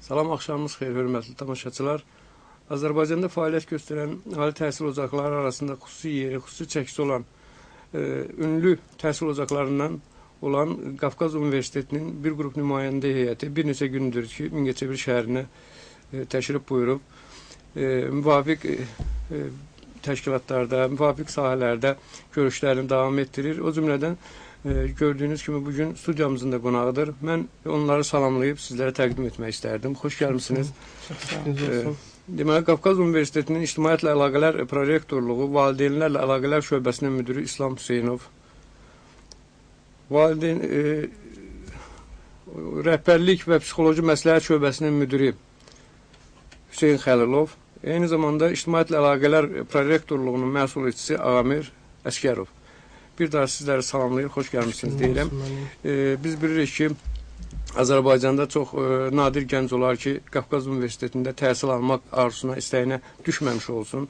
Salam, axşamınız xeyir, hörmətli tamaşaçılar. Azərbaycanda fəaliyyət göstərən ali təhsil ocaqları arasında xüsusi yeri, xüsusi çəkisi olan e, ünlü təhsil ocaqlarından olan Qafqaz Universitetinin bir qrup nümayəndə heyəti bir neçə gündür ki, Mingəçevir şəhərinə e, təşrif buyurub. E, müvafiq e, e, təşkilatlarda, müvafiq sahələrdə görüşlərini davam etdirir. O cümlədən gördüyünüz kimi bugün studiyamızın da qonağıdır. Mən onları salamlayıb sizlərə təqdim etmək istərdim. Xoş gəlmisiniz. Deməli, Qafqaz Universitetinin İctimaiyyətlə Əlaqələr Prorektorluğu, Valideynlərlə Əlaqələr Şöbəsinin müdiri İslam Hüseynov, Valideyn e, Rəhbərlik və Psixoloji Məsləhət Şöbəsinin müdiri Hüseyn Xəlilov, eyni zamanda İctimaiyyətlə Əlaqələr Prorektorluğunun məsuliyyətçisi Amir Əskərov. Bir daha sizləri salamlayır, xoş gəlmisiniz deyirəm. E, biz bilirik ki, Azərbaycanda çox e, nadir gənc olar ki, Qafqaz Universitetində təhsil almaq arzusuna, istəyinə düşməmiş olsun.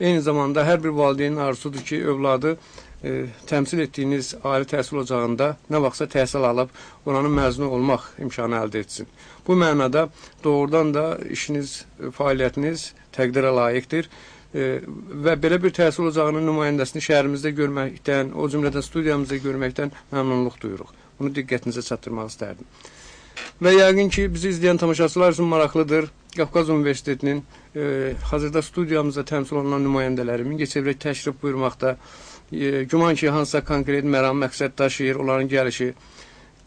Eyni zamanda hər bir valideynin arzusudur ki, övladı e, təmsil etdiyiniz ali təhsil ocağında nə vaxtsa təhsil alıb oranın məzunu olmaq imkanı əldə etsin. Bu mənada doğrudan da işiniz, fəaliyyətiniz təqdirə layiqdir və belə bir təhsil ocağının nümayəndəsini şəhərimizdə görməkdən, o cümlədən studiyamızda görməkdən məmnunluq duyuruq. Bunu diqqətinizə çatdırmaq istərdim. Və yəqin ki, bizi izləyən tamaşaçılar üçün maraqlıdır. Qafqaz Universitetinin e, hazırda studiyamızda təmsil olunan nümayəndələri Mingəçevrə təşrif buyurmaqda, e, güman ki, hansısa konkret məram, məqsəd daşıyır, onların gəlişi.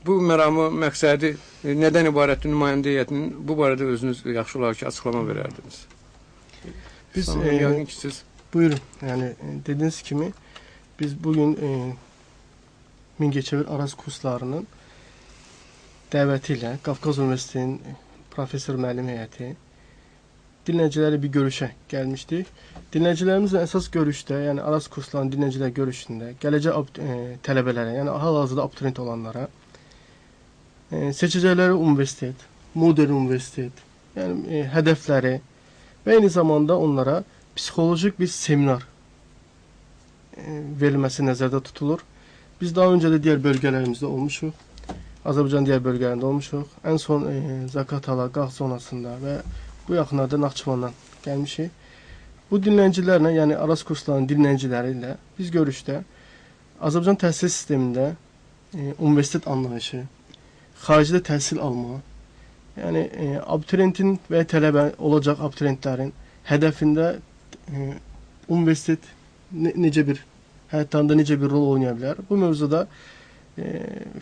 Bu məramı, məqsədi e, nədən ibarətdir nümayəndə heyətinin? Bu barədə özünüz yaxşı olar ki, açıqlama verərdiniz. Biz Tamam, e, ki, siz buyurun. Yani e, dediğiniz kimi biz bugün e, Mingəçevir Araz kurslarının dəvəti ilə Qafqaz Üniversitetinin professor müəllim heyəti dinləyiciləri bir görüşə gəlmişdik. Dinləyicilərimizlə əsas görüşdə, yəni Araz kurslarının dinləyicilər görüşündə gələcək e, tələbələrə, yəni hal-hazırda abituriyent olanlara e, seçəcəkləri universitet, modern universitet, yəni e, hədəfləri və eyni zamanda onlara psixolojik bir seminar e, verilməsi nəzərdə tutulur. Biz daha öncə də digər bölgələrimizdə olmuşuq. Azərbaycan digər bölgələrində olmuşuq. Ən son e, Zakatala, Qax zonasında və bu yaxınlarda Naxçıvandan gəlmişik. Bu dinləyicilərlə, yəni Aras kurslarının dinləyiciləri ilə biz görüşdə Azərbaycan təhsil sistemində e, universitet anlayışı, xaricdə təhsil alma, Yəni e, abituriyentin və tələbə olacaq abituriyentlərin hədəfində e, universitet ne, necə bir həyatlarında necə bir rol oynaya bilər? Bu mövzuda e,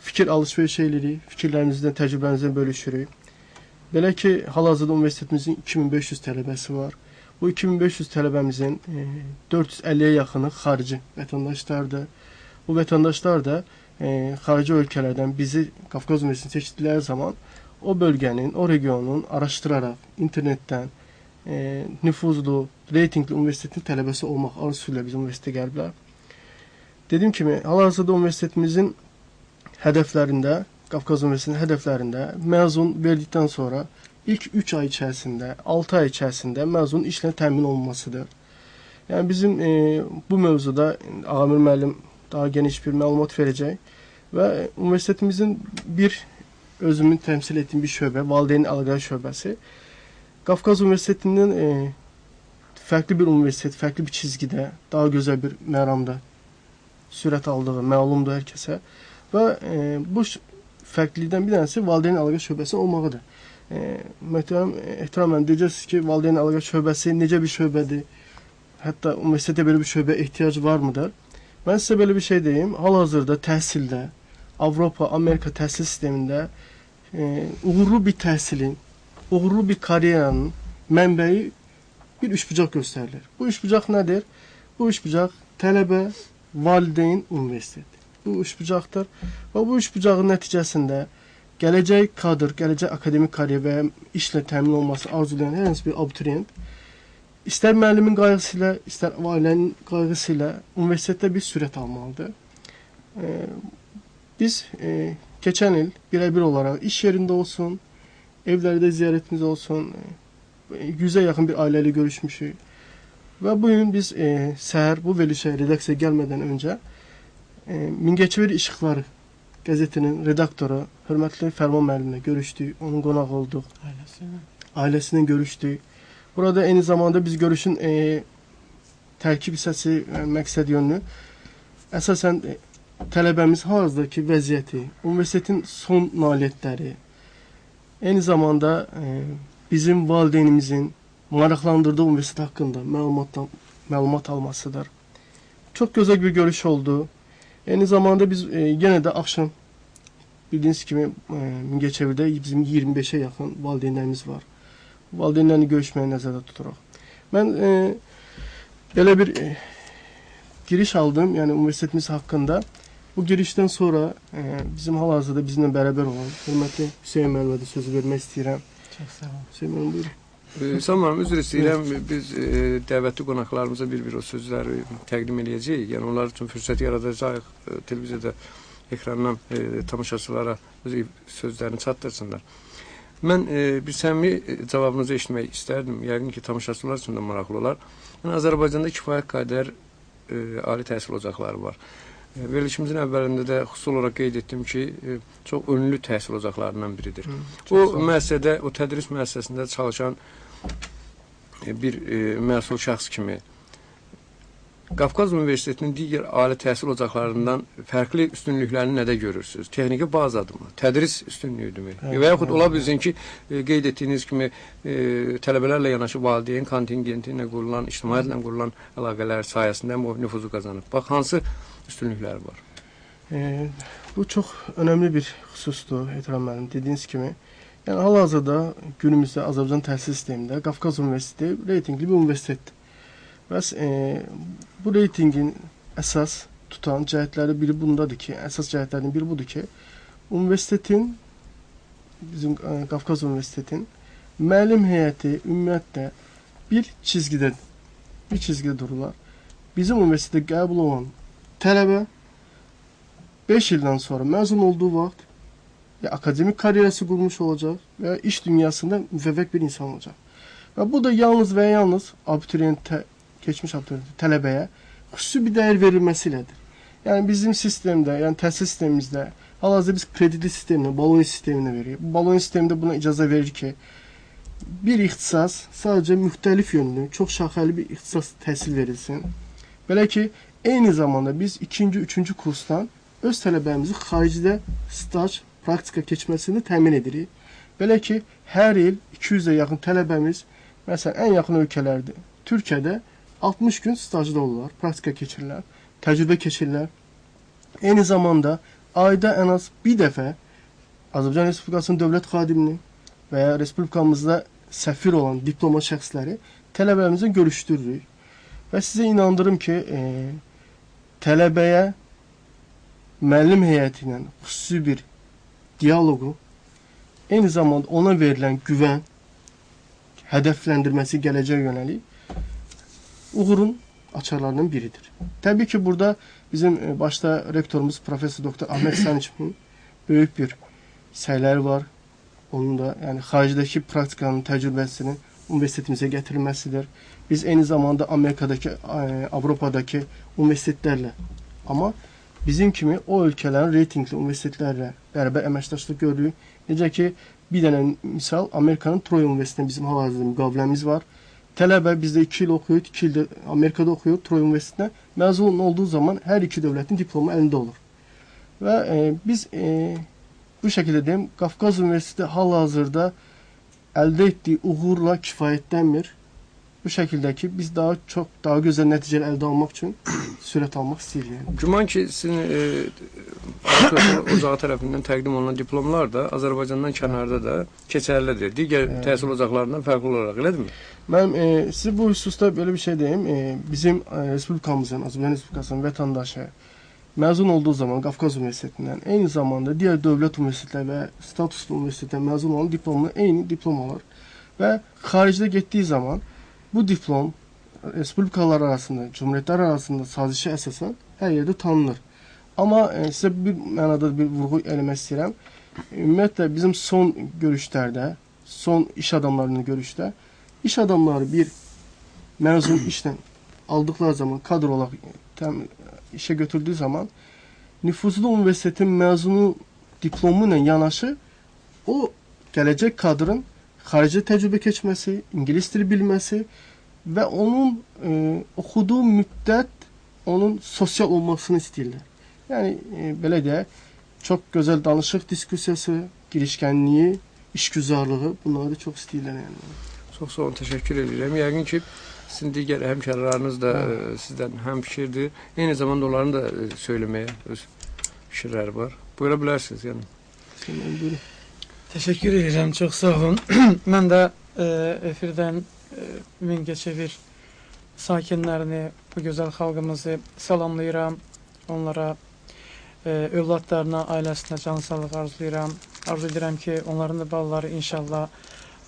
fikir alış-veriş edirik, fikirlərimizdən, təcrübəmizdən bölüşürük. Belə ki, hal-hazırda universitetimizin 2500 tələbəsi var. Bu 2500 tələbəmizin e, 450-yə yaxını xarici vətəndaşlardır. Bu vətəndaşlar da e, xarici ölkələrdən bizi Qafqaz Universitetini seçdikləri zaman o bölgenin, o regionun araştırarak internetten e, nüfuzlu, reytingli üniversitetin tələbəsi olmaq arzusuyla biz üniversiteye gəliblər. Dediyim kimi, hal-hazırda üniversitetimizin hədəflərində, Qafqaz Üniversitetinin hədəflərində məzun verdikdən sonra ilk 3 ay içərisində, 6 ay içərisində məzun işlə təmin olunmasıdır. Yəni bizim e, bu mövzuda Amir müəllim daha geniş bir məlumat verəcək və universitetimizin bir özümün temsil ettiğim bir şöbe, Valideyn Algılar Şöbesi. Kafkas Üniversitesi'nin e, farklı bir üniversitet, farklı bir çizgide, daha güzel bir məramda sürət aldığı məlumdur hər kəsə. Və e, bu fərqlilikdən bir tanəsi valideyn əlaqə şöbəsi olmağıdır. E, möhtərəm ehtiramla deyəcəksiniz ki, valideyn əlaqə şöbəsi necə bir şöbədir? Hətta universitetə belə bir şöbə ehtiyac varmıdır? Mən sizə belə bir şey deyim. Hal-hazırda təhsildə, Avropa, Amerika təhsil sistemində e, uğurlu bir təhsilin, uğurlu bir karyeranın mənbəyi bir üçbucaq göstərilir. Bu üçbucaq nədir? Bu üçbucaq tələbə, valideyn, universitet. bu üçbucaqdır. Və bu üçbucağın nəticəsində gələcək kadr, gələcək akademik karyer və işlə təmin olması arzulayan hər hansı bir abituriyent istər müəllimin qayğısı ilə, istər ailənin qayğısı ilə universitetdə bir sürət almalıdır. E, biz e, keçən il birə-bir olaraq iş yerində olsun, evlərdə ziyarətimiz olsun, e, 100-ə yaxın bir ailə ilə görüşmüşük. Və bu gün biz e, səhər bu verilişə redaksiyaya gəlmədən öncə e, Mingəçevir İşıqları qəzetinin redaktoru hörmətli Fərman müəllimlə görüşdük, onun qonaq olduq, Ailəsinin. ailəsindən görüşdük. Burada eyni zamanda biz görüşün e, tərkib hissəsi, e, məqsəd yönlü əsasən e, tələbəmiz hal-hazırdakı vəziyyəti, universitetin son nailiyyətləri, eyni zamanda e, bizim valideynimizin maraqlandırdığı universitet haqqında məlumatdan məlumat almasıdır. Çox gözəl bir görüş oldu. Eyni zamanda biz e, yenə də axşam bildiyiniz kimi e, Mingəçevirdə bizim 25-ə yaxın valideynlərimiz var. Valideynlərlə görüşməyi nəzərdə tuturuq. Mən e, belə bir e, giriş aldım, yəni universitetimiz haqqında. Bu girişdən sonra e, bizim hal-hazırda bizimlə bərabər olan hörmətli Hüseyn müəllimə də sözü vermək istəyirəm. Çox sağ olun. Hüseyn müəllim buyurun. E, Saman üzr istəyirəm. Biz e, dəvətli qonaqlarımıza bir-bir o sözləri təqdim eləyəcəyik. Yəni onlar üçün fürsət yaradacağıq e, televiziyada ekrandan e, tamaşaçılara öz sözlərini çatdırsınlar. Mən e, bir səmimi e, cavabınızı eşitmək istərdim. Yəqin ki, tamaşaçılar üçün də maraqlı olar. Yəni Azərbaycanda kifayət qədər e, ali təhsil ocaqları var. E, Verilişimizin əvvəlində də xüsusi olaraq qeyd etdim ki, e, çox önlü təhsil ocaqlarından biridir. Çox O müəssisədə, o tədris müəssisəsində çalışan e, bir məsul şəxs kimi Qafqaz Universitetinin digər ali təhsil ocaqlarından fərqli üstünlüklərini nədə görürsüz? Texniki bazadırmı? Tədris üstünlüyüdürmü? Evet, Və yaxud evet, ola bilsin ki, qeyd etdiyiniz kimi e, tələbələrlə yanaşı valideyn kontingenti ilə qurulan, ictimaiyyətlə qurulan əlaqələr sayəsində nüfuzu qazanıb. Bax hansı üstünlükləri var? E, bu çox önəmli bir xüsusdur Ehtiram müəllim. Dediyiniz kimi, yəni hal-hazırda günümüzdə Azərbaycan təhsil sistemində Qafqaz Universiteti reytinqli bir universitetdir. Bəs e, bu reytinqin əsas tutan cəhətləri biri bundadır ki, əsas cəhətlərdən biri budur ki, universitetin bizim e, Qafqaz Universitetin müəllim heyəti ümumiyyətlə bir çizgidə bir çizgidə dururlar. Bizim universitetə qəbul olan tələbə 5 ildən sonra məzun olduğu vaxt ya akademik karyerası qurmuş olacaq və ya iş dünyasında müvəffəq bir insan olacaq. Və bu da yalnız və yalnız abituriyentə, keçmiş abituriyentə, tələbəyə xüsusi bir dəyər verilməsi ilədir. Yəni bizim sistemdə, yəni təhsil sistemimizdə hal-hazırda biz kreditli sisteminə, Bologna sisteminə veririk. Bologna sistemində buna icazə verir ki, bir ixtisas sadəcə müxtəlif yönlü, çox şaxəli bir ixtisas təhsil verilsin. Belə ki, eyni zamanda biz 2-ci, 3-cü kursdan öz tələbəmizi xaricdə staj, praktika keçməsini təmin edirik. Belə ki, hər il 200-ə yaxın tələbəmiz, məsələn, ən yaxın ölkələrdə, Türkiyədə 60 gün stajda olurlar, praktika keçirirlər, təcrübə keçirirlər. Eyni zamanda ayda ən az bir dəfə Azərbaycan Respublikasının dövlət xadimini və ya respublikamızda səfir olan diploma şəxsləri tələbəmizlə görüşdürürük. Və sizə inandırım ki, e, tələbəyə müəllim heyəti ilə xüsusi bir dialoqu, eyni zamanda ona verilən güvən, hədəfləndirməsi gələcək yönəlik uğurun açarlarından biridir. Təbii ki, burada bizim e, başda rektorumuz professor doktor Ahmet Saniçevin böyük bir səyləri var. Onun da yəni xaricdəki praktikanın təcrübəsinin universitetimizə gətirilməsidir. Biz eyni zamanda Amerikadakı, e, Avropadakı universitetlərlə amma bizim kimi o ölkələrin reytinqli universitetlərlə bərabər əməkdaşlıq görürük. Necə ki, bir dənə misal Amerikanın Troy Universitetində bizim hal-hazırda müqaviləmiz var. Tələbə bizdə 2 il oxuyur, 2 ildə Amerikada oxuyur Troy Universitetində. Məzun olduğu zaman hər iki dövlətin diplomu əlində olur. Və e, biz e, bu şəkildə deyim, Qafqaz Universiteti hal-hazırda əldə etdiyi uğurla kifayətlənmir. Bu şəkildə ki, biz daha çox, daha gözəl nəticələr əldə almaq üçün sürət almaq istəyirik. Yəni. Güman ki, sizin e, ocağı tərəfindən təqdim olunan diplomlar da Azərbaycandan kənarda da keçərlidir. Digər Evet. təhsil ocaqlarından fərqli olaraq, elədirmi? Mən e, sizə bu hususda belə bir şey deyim. E, bizim e, respublikamızın, Azərbaycan Respublikasının vətəndaşı məzun olduğu zaman Qafqaz Universitetindən eyni zamanda digər dövlət universitetləri və statuslu universitetdən məzun olan diplomla eyni diplom alır və xaricdə getdiyi zaman bu diplom respublikalar arasında, cümhuriyyətlər arasında sazişə əsasən hər yerdə tanınır. Amma e, sizə bir mənada bir vurğu eləmək istəyirəm. Ümumiyyətlə bizim son görüşlərdə, son iş adamlarının görüşdə iş adamları bir məzun işlə aldıqları zaman kadr olaraq təm, işə götürdüyü zaman nüfuzlu universitetin məzunu diplomu ilə yanaşı o gələcək kadrın xarici təcrübə keçməsi, ingilis dili bilməsi və onun e, oxuduğu müddət onun sosial olmasını istəyirlər. Yəni e, belə deyək, çox gözəl danışıq diskusiyası, girişkənliyi, işgüzarlığı bunları çox istəyirlər yəni. Çox sağ olun, təşəkkür edirəm. Yəqin ki, sizin digər həmkarlarınız da Hə. e, sizdən həmfikirdir. Eyni zamanda onların da e, söyləməyə öz fikirləri var. Buyura bilərsiniz, yəni. Şimdi buyurun. Təşəkkür edirəm, çox sağ olun. Mən də e, efirdən e, Mingəçevir sakinlərini, bu gözəl xalqımızı salamlayıram. Onlara, e, övladlarına, ailəsinə can sağlıq arzulayıram. Arzu edirəm ki, onların da balaları inşallah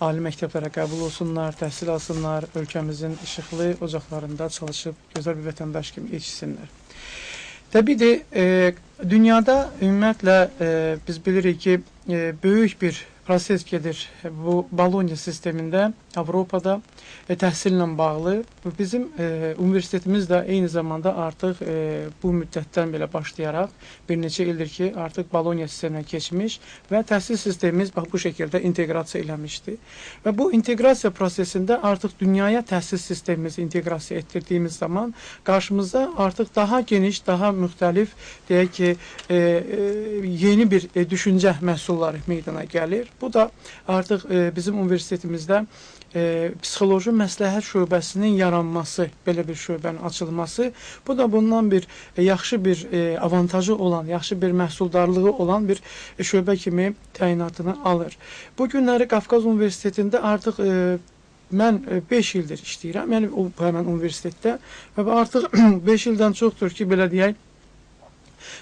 ali məktəblərə qəbul olsunlar, təhsil alsınlar, ölkəmizin işıqlı ocaqlarında çalışıb gözəl bir vətəndaş kimi yetişsinlər. Təbiidir, e, dünyada ümumiyyətlə e, biz bilirik ki, e, böyük bir proses gedir bu Bologna sistemində Avropada e, təhsillə bağlı. Bizim e, universitetimiz də eyni zamanda artıq e, bu müddətdən belə başlayaraq bir neçə ildir ki, artıq Bologna sisteminə keçmiş və təhsil sistemimiz bax bu şəkildə inteqrasiya eləmişdi. Və bu inteqrasiya prosesində artıq dünyaya təhsil sistemimizi inteqrasiya etdirdiyimiz zaman qarşımıza artıq daha geniş, daha müxtəlif deyək ki, e, e, yeni bir e, düşüncə məhsulları meydana gəlir. Bu da artıq e, bizim universitetimizdə e, psixoloji məsləhət şöbəsinin yaranması, belə bir şöbənin açılması, bu da bundan bir e, yaxşı bir e, avantajı olan, yaxşı bir məhsuldarlığı olan bir e, şöbə kimi təyinatını alır. Bu günləri Qafqaz Universitetində artıq e, mən 5 ildir işləyirəm. Yəni o həmin universitetdə və artıq 5 ildən çoxdur ki, belə deyək,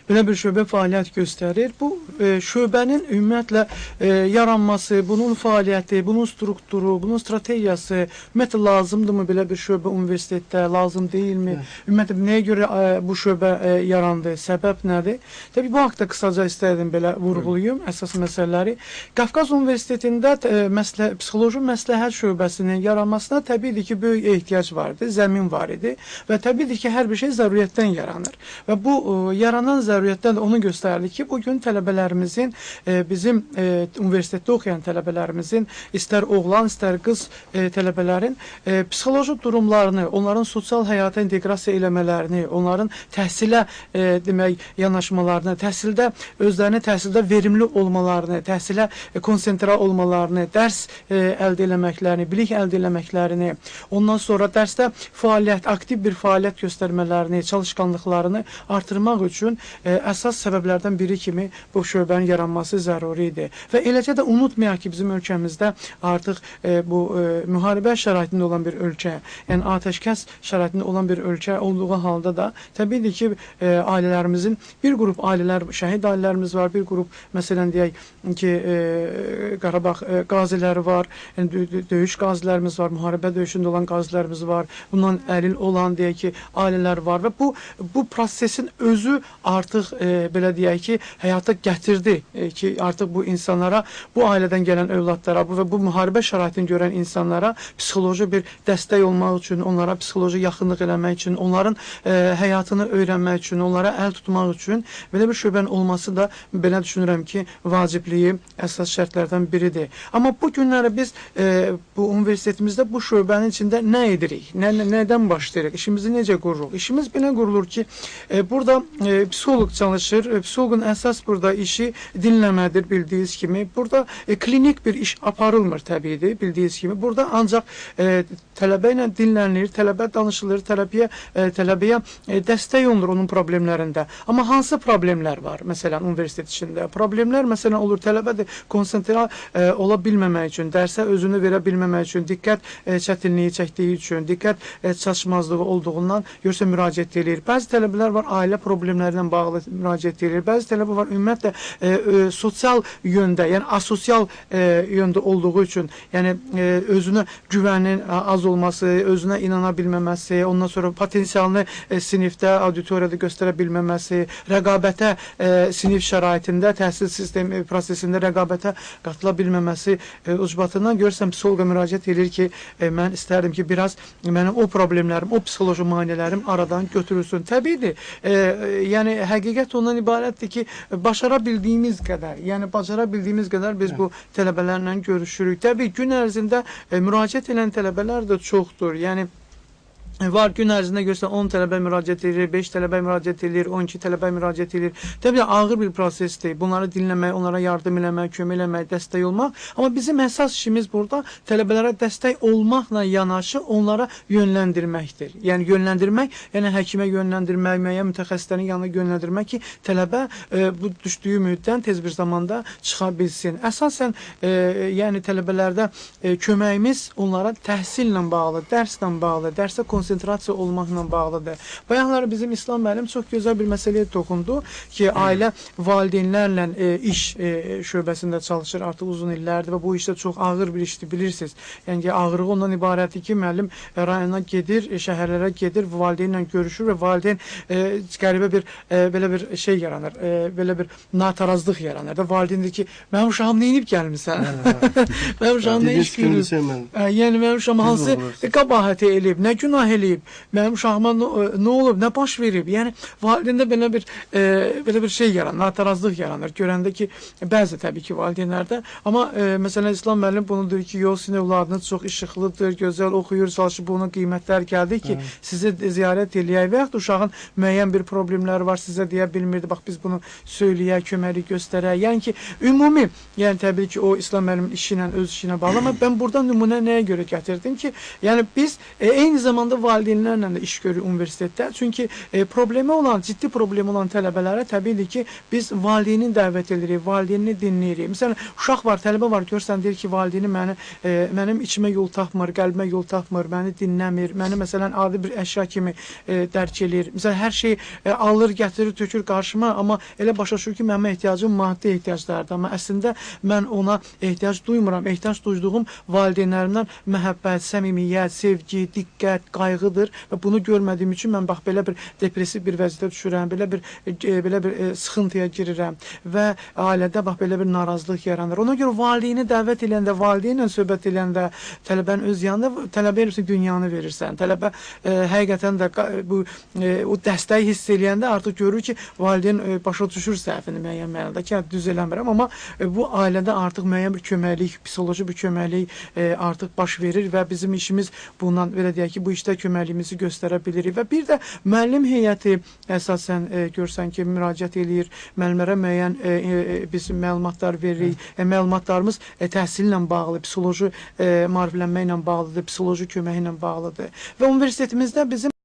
belə bir şöbə fəaliyyət göstərir. Bu e, şöbənin ümumiyyətlə e, yaranması, bunun fəaliyyəti, bunun strukturu, bunun strategiyası ümumiyyətlə lazımdırmı belə bir şöbə universitetdə, lazım deyilmi? Evet. Ümumiyyətlə nəyə görə e, bu şöbə e, yarandı? Səbəb nədir? Təbii bu haqqda qısaca istərdim belə vurğulayım əsas məsələləri. Qafqaz Universitetində e, məslə psixoloji məsləhət şöbəsinin yaranmasına təbiidir ki, böyük ehtiyac vardı, zəmin var idi və təbiidir ki, hər bir şey zəruriyyətdən yaranır. Və bu e, yaranan zəruriyyətdən də onu göstərirdi ki, bu gün tələbələrimizin e, bizim e, universitetdə oxuyan tələbələrimizin istər oğlan, istər qız e, tələbələrin psixoloji durumlarını, onların sosial həyata inteqrasiya eləmələrini, onların təhsilə demək yanaşmalarını, təhsildə özlərini təhsildə verimli olmalarını, təhsilə konsentrə olmalarını, dərs əldə eləməklərini, bilik əldə eləməklərini, ondan sonra dərsdə fəaliyyət, aktiv bir fəaliyyət göstərmələrini, çalışqanlıqlarını artırmaq üçün e, əsas səbəblərdən biri kimi bu şöbənin yaranması zəruri idi. Və eləcə də unutmayaq ki, bizim ölkəmizdə artıq e, bu e, müharibə şəraitində olan bir ölkə, yəni atəşkəs şəraitində olan bir ölkə olduğu halda da təbiidir ki, e, ailələrimizin bir qrup ailələr, şəhid ailələrimiz var, bir qrup məsələn deyək ki, e, Qarabağ e, qaziləri var, yəni dö dö döyüş qazilərimiz var, müharibə döyüşündə olan qazilərimiz var. Bundan əlil olan deyək ki, ailələr var və bu bu prosesin özü artıq e, belə deyək ki, həyata gətirdi e, ki, artıq bu insanlara, bu ailədən gələn övladlara, bu və bu müharibə şəraitini görən insanlara psixoloji bir dəstək olmaq üçün, onlara psixoloji yaxınlıq eləmək üçün, onların e, həyatını öyrənmək üçün, onlara əl tutmaq üçün belə bir şöbənin olması da belə düşünürəm ki, vacibliyi əsas şərtlərdən biridir. Amma bu günləri biz e, bu universitetimizdə bu şöbənin içində nə edirik? Nə, nə nədən başlayırıq? İşimizi necə qururuq? İşimiz belə qurulur ki, e, burada e, psixoloq çalışır. E, psixoloqun əsas burada işi dinləmədir bildiyiniz kimi. Burada e, klinik bir iş aparılmır təbiidir bildiyiniz kimi. Burada ancaq e, tələbə ilə dinlənilir, tələbə danışılır, tələbəyə e, tələbəyə e, dəstək olunur onun problemlərində. Amma hansı problemlər var məsələn universitet içində? Problemlər məsələn olur tələbə də konsentrə e, ola bilməmək üçün, dərsə özünü verə bilməmək üçün, diqqət e, çətinliyi çəkdiyi üçün, diqqət e, çatışmazlığı olduğundan görsə müraciət edir. Bəzi tələbələr var ailə problemləri ilə bağlı müraciət edir. Bəzi tələbə var ümumiyyətlə e, e, sosial yöndə, yəni asosial e, yöndə olduğu üçün, yəni e, özünə güvənin az olması, özünə inana bilməməsi, ondan sonra potensialını e, sinifdə, auditoriyada göstərə bilməməsi, rəqabətə e, sinif şəraitində, təhsil sistemi prosesində rəqabətə qatıla bilməməsi e, ucbatından görürsəm psixoloqa müraciət edir ki, e, mən istərdim ki, biraz mənim o problemlərim, o psixoloji maneələrim aradan götürülsün. Təbiidir. E, e, yəni həqiqət ondan ibarətdir ki, başara bildiyimiz qədər, yəni bacara bildiyimiz qədər biz bu tələbələrlə görüşürük. Təbii gün ərzində e, müraciət edən tələbələr də çoxdur. Yəni Var gün ərzində görsən 10 tələbə müraciət edir, 5 tələbə müraciət edir, 12 tələbə müraciət edir. Təbii ağır bir prosesdir. Bunları dinləmək, onlara yardım eləmək, kömək eləmək, dəstək olmaq. Amma bizim əsas işimiz burada tələbələrə dəstək olmaqla yanaşı onlara yönləndirməkdir. Yəni yönləndirmək, yəni həkimə yönləndirmək, müəyyən mütəxəssislərin yanına yönləndirmək ki, tələbə e, bu düşdüyü mühitdən tez bir zamanda çıxa bilsin. Əsasən e, yəni tələbələrdə e, köməyimiz onlara təhsillə bağlı, dərslə bağlı, dərsə konsentrasiya olmaqla bağlıdır. Bayaqlar bizim İslam müəllim çox gözəl bir məsələyə toxundu ki, ailə valideynlərlə e, iş e, şöbəsində çalışır artıq uzun illərdir və bu işdə çox ağır bir işdir bilirsiniz. Yəni ki, ağırlığı ondan ibarətdir ki, müəllim e, rayona gedir, e, şəhərlərə gedir, valideynlə görüşür və valideyn e, qəribə bir e, belə bir şey yaranır, e, belə bir natarazlıq yaranır da valideyn deyir ki, mənim uşağım nə edib gəlmisən? mənim uşağım nə iş görür? Hüseyin Ə, Yəni mənim uşağım hansı qəbahəti eləyib, nə günah eləyib, mənim uşağıma nə, nə olub, nə baş verib? Yəni valideyndə belə bir e, belə bir şey yaranır, natarazlıq yaranır. Görəndə ki, bəzi təbii ki, valideynlərdə, amma e, məsələn İslam müəllim bunu deyir ki, yox, sizin övladınız çox işıqlıdır, gözəl oxuyur, çalışıb bunun qiymətlər gəldi ki, sizi ziyarət eləyək və yaxud uşağın müəyyən bir problemləri var, sizə deyə bilmirdi. Bax biz bunu söyləyək, köməklik göstərək. Yəni ki, ümumi, yəni təbii ki, o İslam müəllimin işi ilə öz işinə bağlı, amma mən burada nümunə nəyə görə gətirdim ki, yəni biz e, eyni zamanda valideynlərlə də iş görürük universitetdə. Çünki e, problemi olan, ciddi problemi olan tələbələrə təbiidir ki, biz valideyni dəvət edirik, valideynini dinləyirik. Məsələn, uşaq var, tələbə var, görsən deyir ki, valideyni məni e, mənim içimə yol tapmır, qəlbimə yol tapmır, məni dinləmir. Məni məsələn adi bir əşya kimi e, dərk eləyir. Məsələn, hər şey e, alır, gətirir, tökür qarşıma, amma elə başa düşür ki, mənim ehtiyacım maddi ehtiyaclardır, amma əslində mən ona ehtiyac duymuram. Ehtiyac duyduğum valideynlərimdən məhəbbət, səmimiyyət, sevgi, diqqət, qayğıdır və bunu görmədiyim üçün mən bax belə bir depressiv bir vəziyyətə düşürəm, belə bir e, belə bir e, sıxıntıya girirəm və ailədə bax belə bir narazılıq yaranır. Ona görə valideyni dəvət edəndə, valideynlə söhbət edəndə, tələbənin öz yanında tələbə eləyirsən dünyanı verirsən. Tələbə e, həqiqətən də bu e, o dəstəyi hiss eləyəndə artıq görür ki, valideyn e, başa düşür səhvini müəyyən mənada ki, hə, düz eləmirəm, amma e, bu ailədə artıq müəyyən bir köməklik, psixoloji bir köməklik e, artıq baş verir və bizim işimiz bundan belə deyək ki, bu işdə köməkliyimizi göstərə bilirik və bir də müəllim heyəti əsasən e, görsən ki, müraciət eləyir, müəllimlərə müəyyən e, e, biz məlumatlar veririk. E, məlumatlarımız e, təhsillə bağlı, psixoloji e, maariflənmə ilə bağlıdır, psixoloji köməyi ilə bağlıdır. Və universitetimizdə bizim